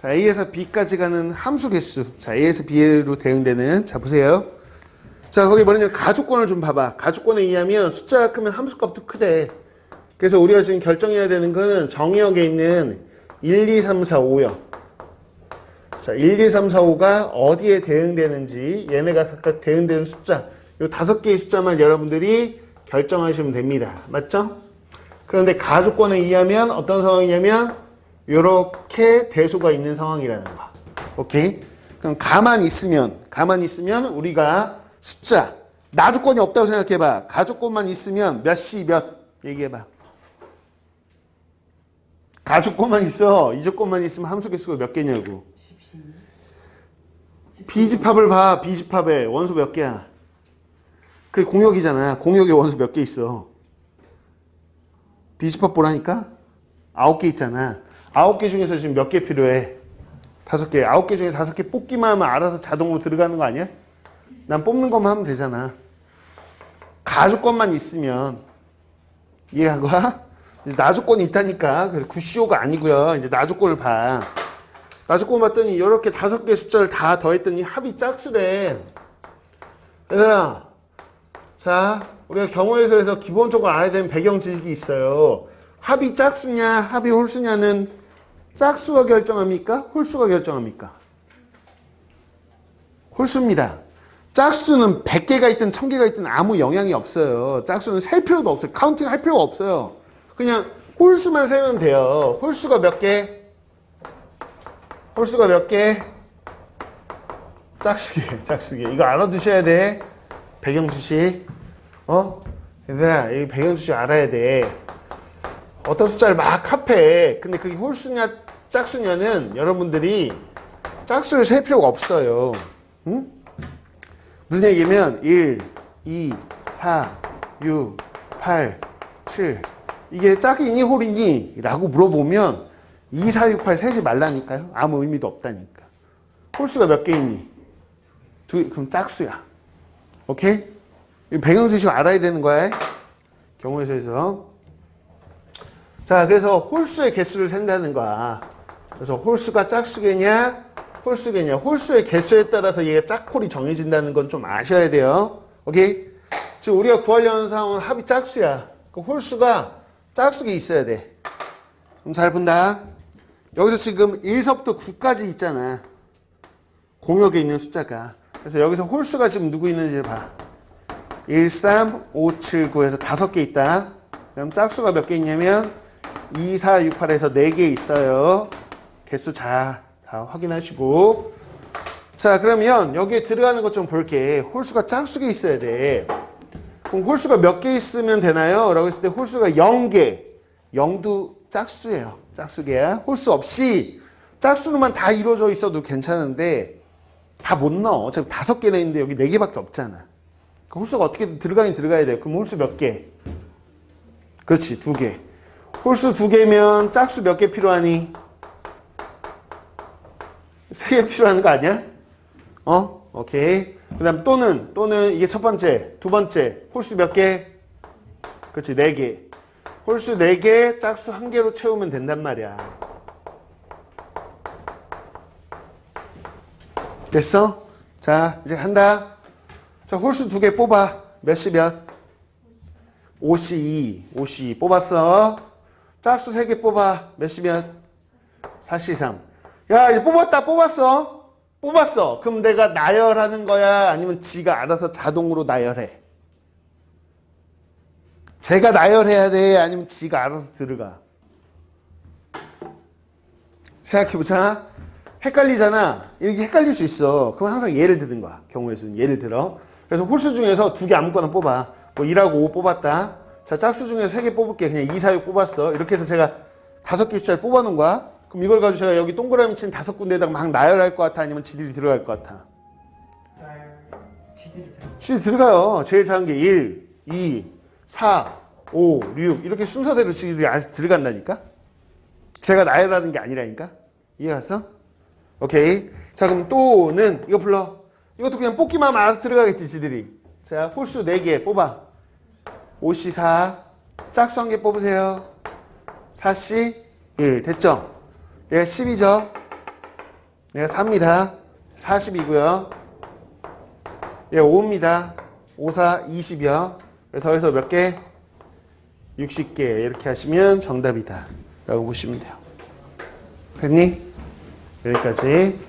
자, A에서 B까지 가는 함수 개수. 자, A에서 B로 대응되는. 자, 보세요. 자, 거기 뭐냐면 가족권을 좀 봐봐. 가족권에 의하면 숫자가 크면 함수 값도 크대. 그래서 우리가 지금 결정해야 되는 거는 정의역에 있는 1, 2, 3, 4, 5요. 자, 1, 2, 3, 4, 5가 어디에 대응되는지 얘네가 각각 대응되는 숫자. 요 다섯 개의 숫자만 여러분들이 결정하시면 됩니다. 맞죠? 그런데 가족권에 의하면 어떤 상황이냐면 요렇게 대수가 있는 상황이라는 거. 오케이? 그럼 가만히 있으면 가만히 있으면 우리가 숫자 나주권이 없다고 생각해봐. 가족권만 있으면 몇 시 몇 얘기해봐. 가족권만 있어. 이조권만 있으면 함수 개수가 몇 개냐고. 비집합을 봐. 비집합에 원소 몇 개야? 그게 공역이잖아. 공역에 원소 몇 개 있어. 비집합 보라니까? 아홉 개 있잖아. 아홉 개 중에서 지금 몇 개 필요해? 다섯 개. 아홉 개 중에 다섯 개 뽑기만 하면 알아서 자동으로 들어가는 거 아니야? 난 뽑는 것만 하면 되잖아. 가족권만 있으면 거야? 이제 나조건이 있다니까. 그래서 구시오가 아니고요. 이제 나조건을 봐. 나조건 봤더니 이렇게 다섯 개 숫자를 다 더했더니 합이 짝수래. 얘들아, 자, 우리가 경우에서에서 기본적으로 알아야 되는 배경 지식이 있어요. 합이 짝수냐, 합이 홀수냐는 짝수가 결정합니까? 홀수가 결정합니까? 홀수입니다. 짝수는 100개가 있든 1000개가 있든 아무 영향이 없어요. 짝수는 셀 필요도 없어요. 카운팅 할 필요가 없어요. 그냥 홀수만 세면 돼요. 홀수가 몇 개? 홀수가 몇 개? 짝수개, 짝수개. 이거 알아두셔야 돼. 배경 지식. 어? 얘들아, 이 배경 지식 알아야 돼. 어떤 숫자를 막 합해. 근데 그게 홀수냐, 짝수냐는 여러분들이 짝수를 셀 필요가 없어요. 응? 무슨 얘기냐면 1, 2, 4, 6, 8, 7 이게 짝이니 홀이니? 라고 물어보면 2, 4, 6, 8 세지 말라니까요. 아무 의미도 없다니까. 홀수가 몇개 있니? 두, 그럼 짝수야. 오케이? 이 배경 지식 알아야 되는 거야. 경우의 수에서. 자, 그래서 홀수의 개수를 센다는 거야. 그래서 홀수가 짝수겠냐? 홀수겠냐? 홀수의 개수에 따라서 얘가 짝홀이 정해진다는 건 좀 아셔야 돼요. 오케이? 지금 우리가 구하려는 상황은 합이 짝수야. 그 홀수가 짝수가 있어야 돼. 그럼 잘 본다. 여기서 지금 1서부터 9까지 있잖아. 공역에 있는 숫자가. 그래서 여기서 홀수가 지금 누구 있는지 봐. 1, 3, 5, 7, 9에서 다섯 개 있다. 그럼 짝수가 몇 개 있냐면 2, 4, 6, 8에서 4개 있어요. 개수 자, 다 확인하시고. 자, 그러면 여기에 들어가는 것 좀 볼게. 홀수가 짝수가 있어야 돼. 그럼 홀수가 몇 개 있으면 되나요? 라고 했을 때 홀수가 0개. 0도 짝수예요. 짝수개야. 홀수 없이 짝수로만 다 이루어져 있어도 괜찮은데 다 못 넣어. 어차피 다섯 개나 있는데 여기 네 개밖에 없잖아. 그 홀수가 어떻게 들어가긴 들어가야 돼. 그럼 홀수 몇 개? 그렇지, 두 개. 홀수 두 개면 짝수 몇 개 필요하니? 세 개 필요한 거 아니야? 어? 오케이. 그 다음 또는, 또는 이게 첫 번째, 두 번째. 홀수 몇 개? 그렇지, 네 개. 홀수 네 개, 짝수 한 개로 채우면 된단 말이야. 됐어? 자, 이제 한다. 자, 홀수 두개 뽑아. 몇시 몇? 5시 2. 5시 2 뽑았어. 짝수 세개 뽑아. 몇시 몇? 4시 3. 야, 이제 뽑았다. 뽑았어. 뽑았어. 그럼 내가 나열하는 거야? 아니면 지가 알아서 자동으로 나열해? 제가 나열해야 돼? 아니면 지가 알아서 들어가? 생각해보자. 헷갈리잖아. 이렇게 헷갈릴 수 있어. 그럼 항상 예를 드는 거야. 경우의 수는 예를 들어. 그래서 홀수 중에서 두 개 아무거나 뽑아. 뭐 1하고 5 뽑았다. 자, 짝수 중에서 세 개 뽑을게. 그냥 2, 4, 6 뽑았어. 이렇게 해서 제가 다섯 개 숫자를 뽑아놓은 거야. 그럼 이걸 가지고 제가 여기 동그라미 친 다섯 군데에다가 막 나열할 것 같아? 아니면 지들이 들어갈 것 같아? 지들이 들어가요. 제일 작은 게 1, 2, 4, 5, 6 이렇게 순서대로 지들이 들어간다니까? 제가 나열하는 게 아니라니까? 이해갔어? 오케이. 자, 그럼 또는 이거 불러. 이것도 그냥 뽑기만 하면 알아서 들어가겠지, 지들이. 자, 홀수 4개 뽑아. 5시 4. 짝수 한 개 뽑으세요. 4시 1. 됐죠? 얘가 10이죠? 얘가 4입니다. 40이고요. 얘가 5입니다. 5, 4, 20이요. 더해서 몇 개? 60개. 이렇게 하시면 정답이다. 라고 보시면 돼요. 됐니? 여기까지.